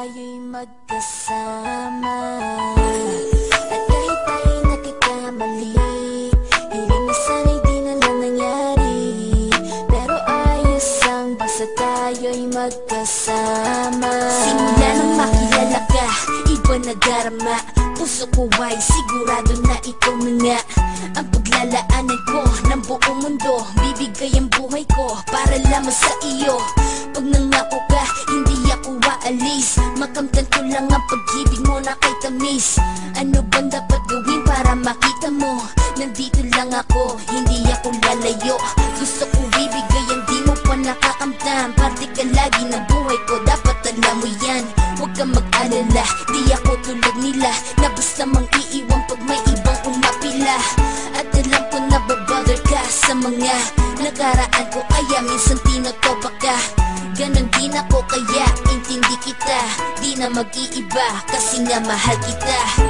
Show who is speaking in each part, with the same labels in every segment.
Speaker 1: tayo'y magkasama. At kahit tayo'y nagkakamali Hiling na sana'y di na lang nangyari. Pero ayos ang basta tayo'y magkasama. Simula nang makilala ka, iba na darama Puso ko ay sigurado na ikaw na nga. Ang paglalaanan ko ng buong mundo Bibigay ang buhay ko para lamang sa iyo. Pag nangako ka, hindi ako waalis Makamtan ko lang ang pag-ibig mo na kay tamis. Ano bang dapat gawin para makita mo? Nandito lang ako Nakaraan ko kaya minsan tinotopa ka. Ganon din ako kaya intindi kita. Di na mag-iiba kasi nga mahal kita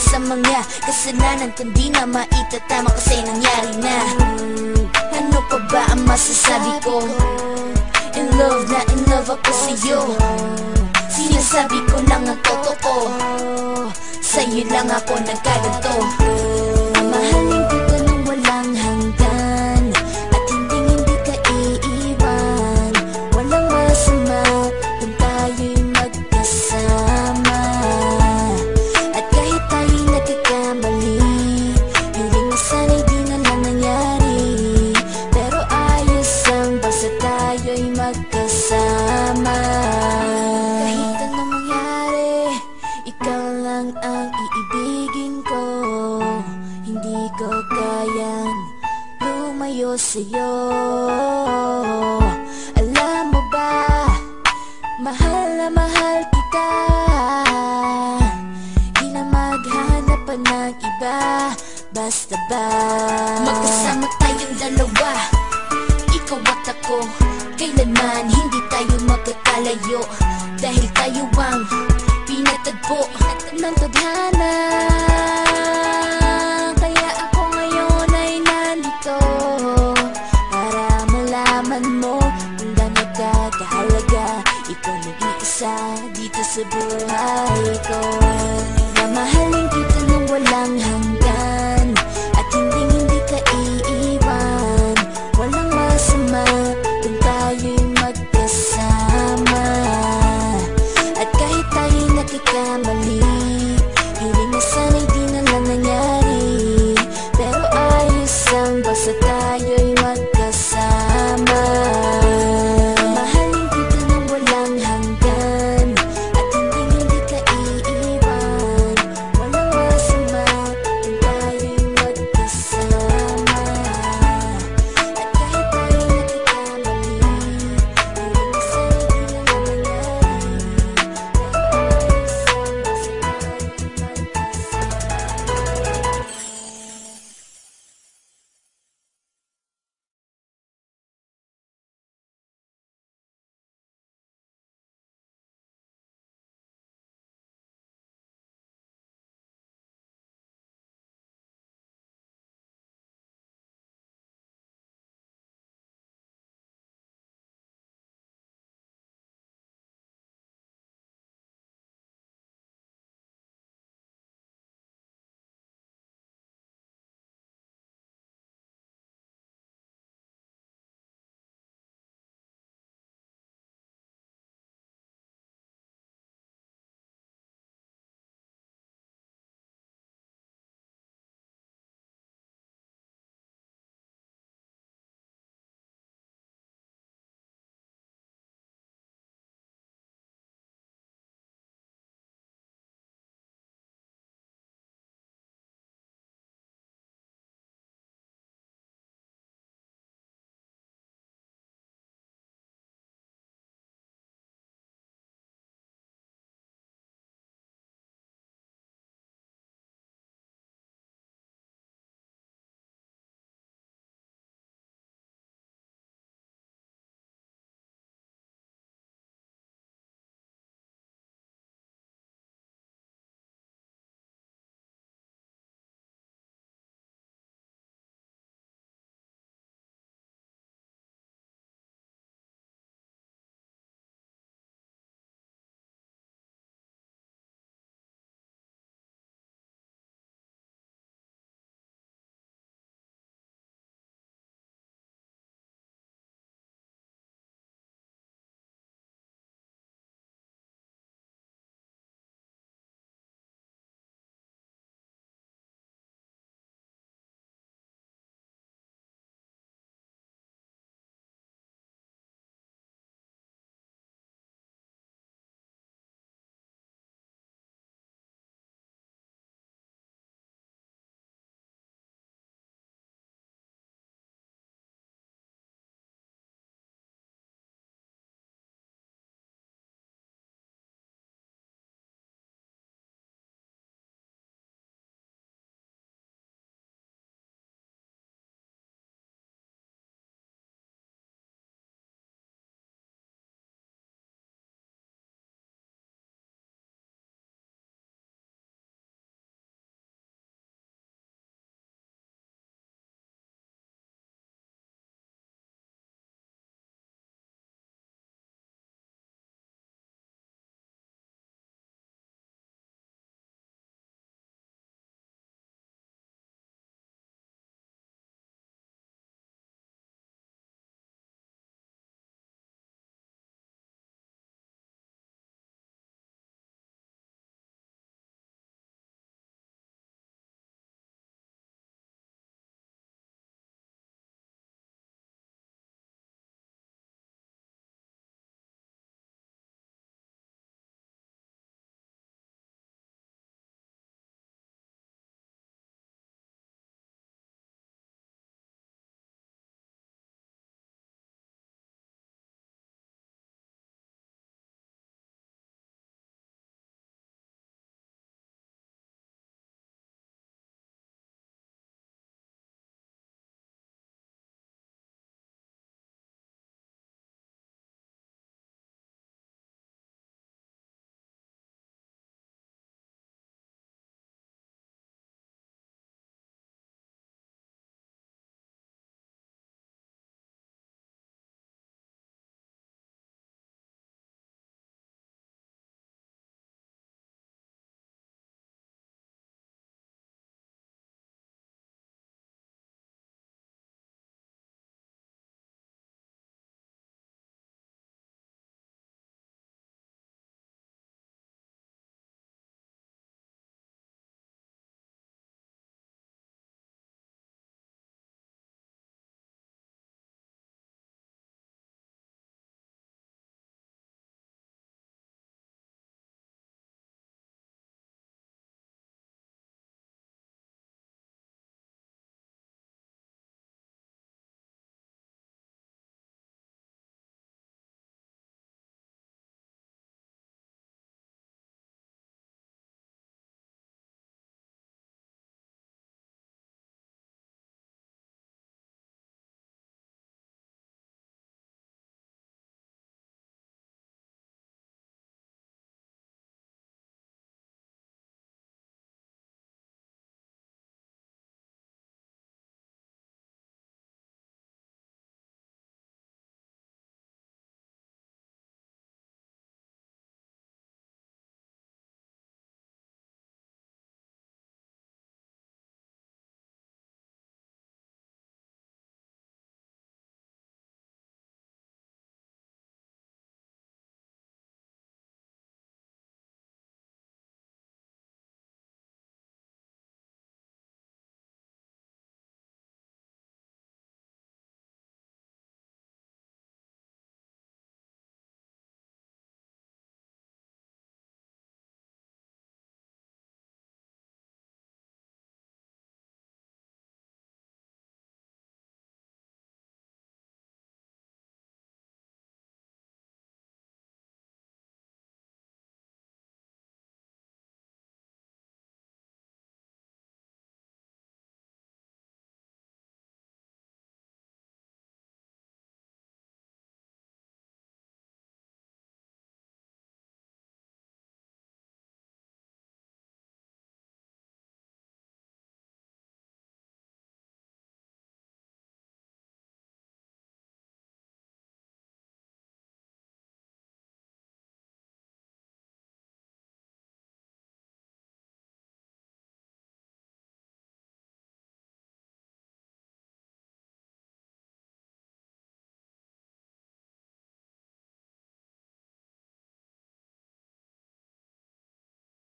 Speaker 1: sa mga kasalanan Kundi na maitatama kasi nangyari na. Ano pa ba ang masasabi ko? In love na in love ako sa'yo. Sinasabi ko lang ang totoo. Sa'yo lang ako nagkaganto lumayo sa'yo. Alam mo ba Mahal na mahal kita. Di na maghanap pa ng iba Basta ba? Magkasama tayong dalawa Ikaw at ako. Kailanman hindi tayo magkakalayo nag-iisa dito sa buhay ko. Mamahalin kita